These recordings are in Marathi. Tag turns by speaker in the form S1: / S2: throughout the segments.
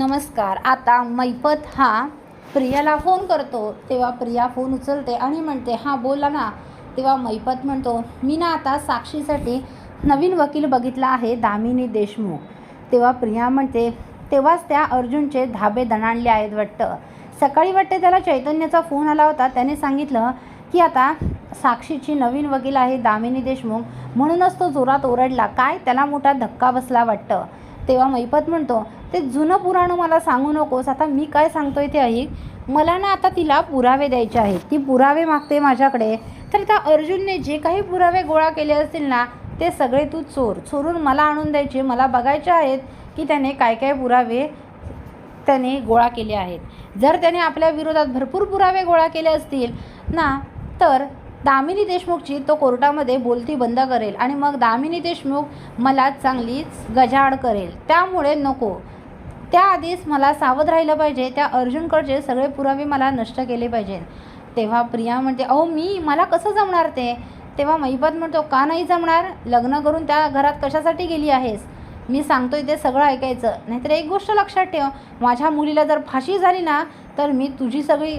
S1: नमस्कार. आता मैपत हा प्रियाला फोन करतो. तेव्हा प्रिया फोन उचलते आणि म्हणते हां बोला ना. तेव्हा मैपत म्हणतो मी ना आता साक्षीसाठी नवीन वकील बघितला आहे दामिनी देशमुख. तेव्हा प्रिया म्हणते तेव्हाच त्या अर्जुनचे धाबे दणाणले आहेत वाटतं. सकाळी वाटते त्याला चैतन्याचा फोन आला होता. त्याने सांगितलं की आता साक्षीची नवीन वकील आहे दामिनी देशमुख. म्हणूनच तो जोरात ओरडला. काय त्याला मोठा धक्का बसला वाटतं. तेव्हा मैपत म्हणतो ते जुनं पुराणं मला सांगू नकोस. आता मी काय सांगतोय ते ऐक. मला ना आता तिला पुरावे द्यायचे आहेत. ती पुरावे मागते माझ्याकडे. तर त्या अर्जुनने जे काही पुरावे गोळा केले असतील ना ते सगळे तू चोर. चोरून मला आणून द्यायचे. मला बघायचे आहेत की त्याने काय काय पुरावे त्याने गोळा केले आहेत. जर त्याने आपल्या विरोधात भरपूर पुरावे गोळा केले असतील ना तर दामिनी देशमुखची तो कोर्टामध्ये बोलती बंद करेल. आणि मग दामिनी देशमुख मला चांगलीच गजाआड करेल. त्यामुळे नको. त्याआधीच मला सावध राहिलं पाहिजे. त्या अर्जुनकडचे सगळे पुरावे मला नष्ट केले पाहिजेत तेव्हा प्रिया म्हणते अहो मी? मला कसं जमणार ते? तेव्हा महिपत म्हणतो का नाही जमणार? लग्न करून त्या घरात कशासाठी गेली आहेस? मी सांगतोय ते सगळं ऐकायचं. नाहीतर एक गोष्ट लक्षात ठेव माझ्या मुलीला जर फाशी झाली ना तर मी तुझी सगळी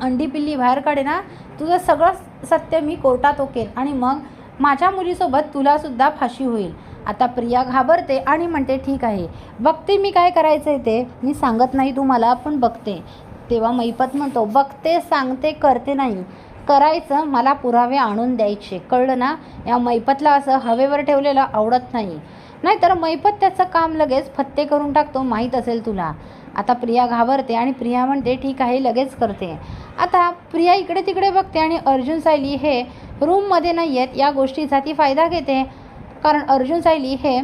S1: अंडी पिल्ली बाहेर काढे ना तुझं सगळं सत्य मी कोर्टात ओकेल आणि मग माझ्या मुलीसोबत तुलासुद्धा फाशी होईल. आता प्रिया घाबरते आणि म्हणते ठीक आहे. बघते मी काय करायचं आहे ते. मी सांगत नाही तुम्हाला पण बघते. तेव्हा मैपत म्हणतो बघते सांगते करते नाही. करायचं मला पुरावे आणून द्यायचे. कळलं ना? या मैपतला असं हवेवर ठेवलेलं आवडत नाही. नाहीतर मैपत त्याचं काम लगेच फत्ते करून टाकतो माहीत असेल तुला. आता प्रिया घाबरते आणि प्रिया म्हणते ठीक आहे लगेच करते. आता प्रिया इकडे तिकडे बघते आणि अर्जुन सायली हे रूममध्ये नाही आहेत या गोष्टीचा ती फायदा घेते. कारण अर्जुन सायली हे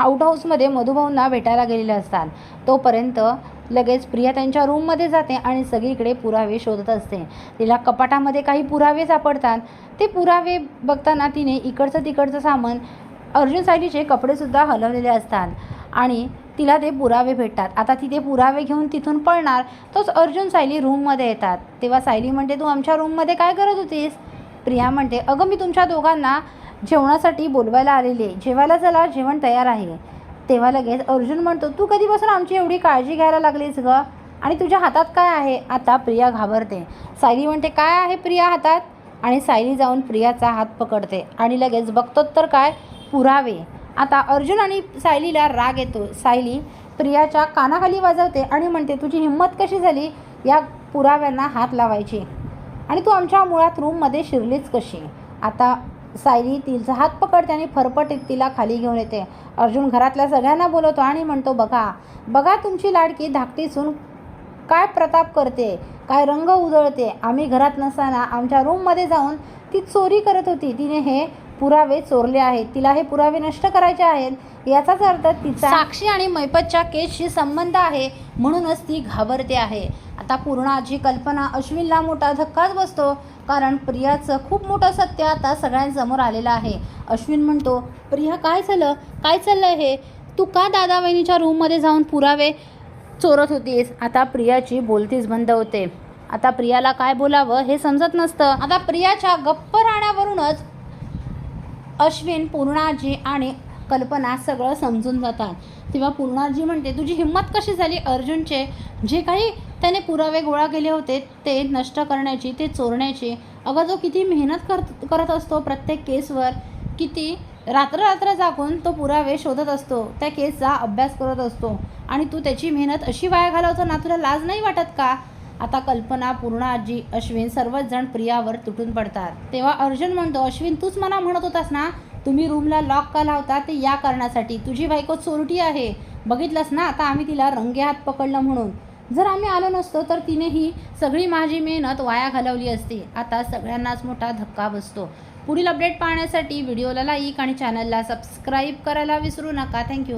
S1: आउटहाऊसमध्ये मधुभाऊंना भेटायला गेलेले असतात. तोपर्यंत लगेच प्रिया त्यांच्या रूममध्ये जाते आणि सगळीकडे पुरावे शोधत असते. तिला कपाटामध्ये काही पुरावे सापडतात. ते पुरावे बघताना तिने इकडचं तिकडचं सामान अर्जुन सायलीचे कपडेसुद्धा हलवलेले असतात आणि तिला ते पुरावे भेटतात. आता ती ते पुरावे घेऊन तिथून पळणार तोच अर्जुन सायली रूममध्ये येतात. तेव्हा सायली म्हणते तू आमच्या रूममध्ये काय करत होतीस? प्रिया म्हणते अगं मी तुमच्या दोघांना जेवणासाठी बोलवायला आलेले. जेवायला चला जेवण तयार आहे. तेव्हा लगेच अर्जुन म्हणतो तू कधीपासून आमची एवढी काळजी घ्यायला लागलीस ग? आणि तुझ्या हातात काय आहे? आता प्रिया घाबरते. सायली म्हणते काय आहे प्रिया हातात? आणि सायली जाऊन प्रियाचा हात पकडते आणि लगेच बघतो तर काय? पुरावे. आता अर्जुन आणि सायलीला राग येतो. सायली प्रियाच्या कानाखाली वाजवते आणि म्हणते तुझी हिंमत कशी झाली या पुराव्यांना हात लावायची? आणि तू आमच्या मुळात रूममध्ये शिरलीच कशी? आता सायली तिचा हात पकडते आणि फरफटीत तिला खाली घेऊन येते. अर्जुन घरातल्या सगळ्यांना बोलवतो आणि म्हणतो बघा बघा तुमची लाडकी धाकटी सून काय प्रताप करते काय रंग उधळते. आम्ही घरात नसताना आमच्या रूममध्ये जाऊन ती चोरी करत होती. तिने हे पुरावे चोरले आहेत. तिला हे पुरावे नष्ट करायचे आहेत. याचाच अर्थ तिचा साक्षी आणि मैपतच्या केसशी संबंध आहे म्हणूनच ती घाबरते आहे. आता पूर्णाची कल्पना अश्विनला मोठा धक्काच बसतो. कारण प्रियाचं खूप मोठं सत्य आता सगळ्यांसमोर आलेलं आहे. अश्विन म्हणतो प्रिया काय झालं? काय चाललं हे? तू का दादा वहिनीच्या रूममध्ये जाऊन पुरावे चोरत होतीस आता प्रियाची बोलतीच बंद होते. आता प्रियाला काय बोलावं हे समजत नसतं. आता प्रियाच्या गप्प राहण्यावरूनच अश्विन पूर्णाजी आणि कल्पना सगळं समजून जातात. तेव्हा पूर्णाजी म्हणते तुझी हिंमत कशी झाली अर्जुनचे? जे काही त्याने पुरावे गोळा केले होते ते नष्ट करण्याची ते चोरण्याची. अगं जो किती मेहनत करत करत असतो प्रत्येक केसवर किती रात्र रात्र जागून तो पुरावे शोधत असतो. त्या केसचा अभ्यास करत असतो. आणि तू त्याची मेहनत अशी वाया घालवतो ना तुला लाज नाही वाटत का? आता कल्पना पूर्ण आजी अश्विन सर्वच जण प्रियावर तुटून पडतात. तेव्हा अर्जुन म्हणतो अश्विन तूच मला म्हणत होतास ना तुम्ही रूमला लॉक का लावता? ते या कारणासाठी. तुझी बायको चोरटी आहे. बघितलंस ना आता आम्ही तिला रंगे हात पकडलं म्हणून. जर आम्ही आलो नसतो तर तिने ही सगळी माझी मेहनत वाया घालवली असती. आता सगळ्यांनाच मोठा धक्का बसतो. पुढील अपडेट पाहण्यासाठी व्हिडिओला लाईक आणि चॅनलला सबस्क्राईब करायला विसरू नका. थँक्यू